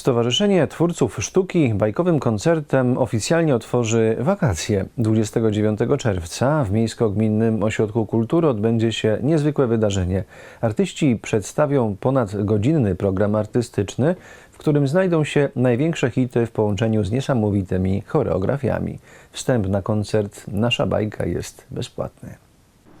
Stowarzyszenie Twórców Sztuki bajkowym koncertem oficjalnie otworzy wakacje. 29 czerwca w Miejsko-Gminnym Ośrodku Kultury odbędzie się niezwykłe wydarzenie. Artyści przedstawią ponadgodzinny program artystyczny, w którym znajdą się największe hity w połączeniu z niesamowitymi choreografiami. Wstęp na koncert Nasza Bajka jest bezpłatny.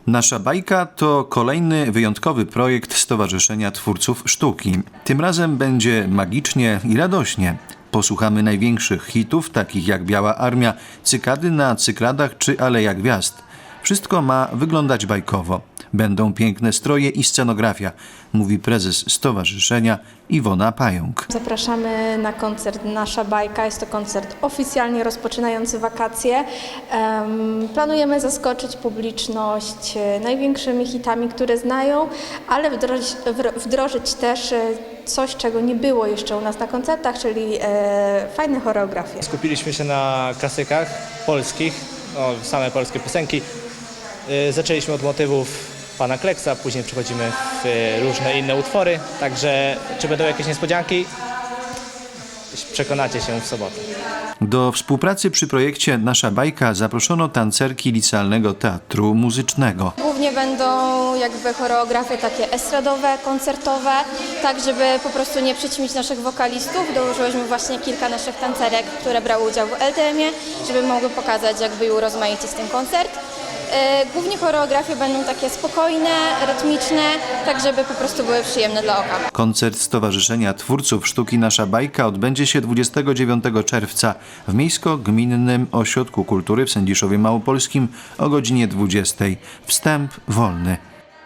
Nasza bajka to kolejny wyjątkowy projekt Stowarzyszenia Twórców Sztuki. Tym razem będzie magicznie i radośnie. Posłuchamy największych hitów, takich jak Biała Armia, Cykady na Cykladach czy Aleja Gwiazd. Wszystko ma wyglądać bajkowo. Będą piękne stroje i scenografia, mówi prezes stowarzyszenia Iwona Pająk. Zapraszamy na koncert Nasza Bajka. Jest to koncert oficjalnie rozpoczynający wakacje. Em, Planujemy zaskoczyć publiczność e, największymi hitami, które znają, ale wdrożyć, wdrożyć też e, coś, czego nie było jeszcze u nas na koncertach, czyli e, fajne choreografie. Skupiliśmy się na klasykach polskich, no, same polskie piosenki. Zaczęliśmy od motywów pana Kleksa, później przechodzimy w y, różne inne utwory, także czy będą jakieś niespodzianki? Przekonacie się w sobotę. Do współpracy przy projekcie Nasza Bajka zaproszono tancerki Licealnego Teatru Muzycznego. Głównie będą jakby choreografie takie estradowe, koncertowe, tak żeby po prostu nie przyćmić naszych wokalistów. Dołożyłyśmy właśnie kilka naszych tancerek, które brały udział w LTM-ie, żeby mogły pokazać jakby i urozmaicić ten koncert. E, Głównie choreografie będą takie spokojne, rytmiczne, tak żeby po prostu były przyjemne dla oka. Koncert Stowarzyszenia Twórców Sztuki Nasza Bajka odbędzie się 29 czerwca w Miejsko-Gminnym Ośrodku Kultury w Sędziszowie Małopolskim o godzinie 20. Wstęp wolny.